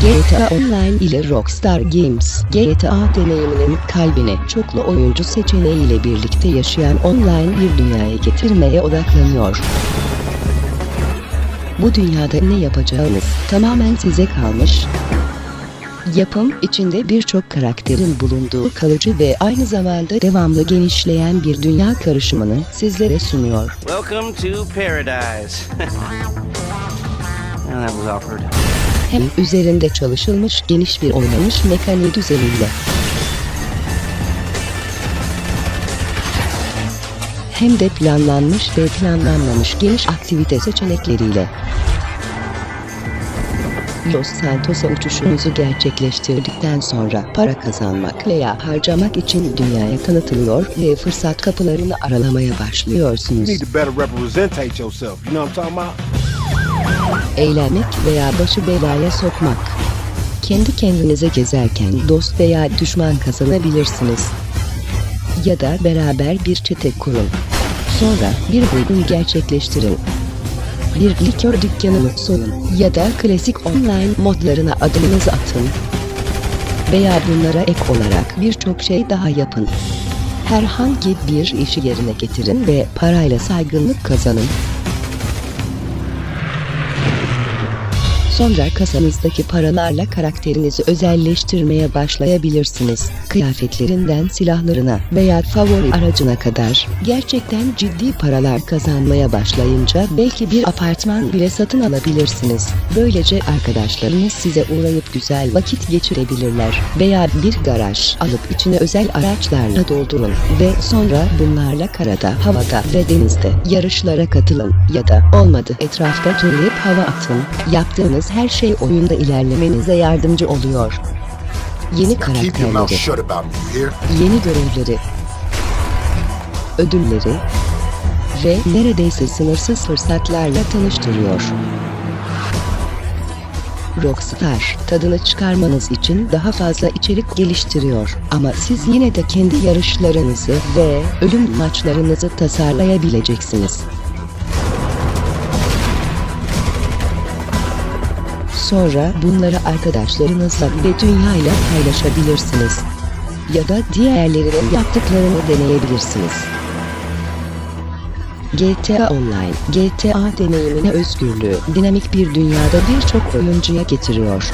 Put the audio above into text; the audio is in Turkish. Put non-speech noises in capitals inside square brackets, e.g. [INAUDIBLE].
GTA Online ile Rockstar Games, GTA deneyiminin kalbine çoklu oyuncu seçeneğiyle birlikte yaşayan online bir dünyaya getirmeye odaklanıyor. Bu dünyada ne yapacağınız tamamen size kalmış. Yapım içinde birçok karakterin bulunduğu kalıcı ve aynı zamanda devamlı genişleyen bir dünya karışımını sizlere sunuyor. Welcome to paradise. oh, [LAUGHS] that was awkward. Hem üzerinde çalışılmış geniş bir oynanış mekaniği düzeniyle. Hem de planlanmış ve planlanmamış geniş aktivite seçenekleriyle. Los Santos'a uçuşunuzu gerçekleştirdikten sonra para kazanmak veya harcamak için dünyaya tanıtılıyor ve fırsat kapılarını aralamaya başlıyorsunuz. Eğlenmek veya başı belaya sokmak. Kendi kendinize gezerken dost veya düşman kazanabilirsiniz. Ya da beraber bir çete kurun. Sonra bir bölüm gerçekleştirin. Bir likör dükkanını soyun ya da klasik online modlarına adımınızı atın. Veya bunlara ek olarak birçok şey daha yapın. Herhangi bir işi yerine getirin ve parayla saygınlık kazanın. Sonra kasanızdaki paralarla karakterinizi özelleştirmeye başlayabilirsiniz. Kıyafetlerinden silahlarına veya favori aracına kadar. Gerçekten ciddi paralar kazanmaya başlayınca belki bir apartman bile satın alabilirsiniz. Böylece arkadaşlarınız size uğrayıp güzel vakit geçirebilirler. Veya bir garaj alıp içine özel araçlarla doldurun ve sonra bunlarla karada, havada ve denizde yarışlara katılın. Ya da olmadı etrafta turlayıp hava atın. Yaptığınız her şey oyunda ilerlemenize yardımcı oluyor. Yeni karakterleri, yeni görevleri, ödülleri ve neredeyse sınırsız fırsatlarla tanıştırıyor. Rockstar, tadını çıkarmanız için daha fazla içerik geliştiriyor. Ama siz yine de kendi yarışlarınızı ve ölüm maçlarınızı tasarlayabileceksiniz. Sonra bunları arkadaşlarınızla ve dünyayla paylaşabilirsiniz. Ya da diğerlerinin yaptıklarını deneyebilirsiniz. GTA Online, GTA deneyimine özgürlüğü, dinamik bir dünyada birçok oyuncuya getiriyor.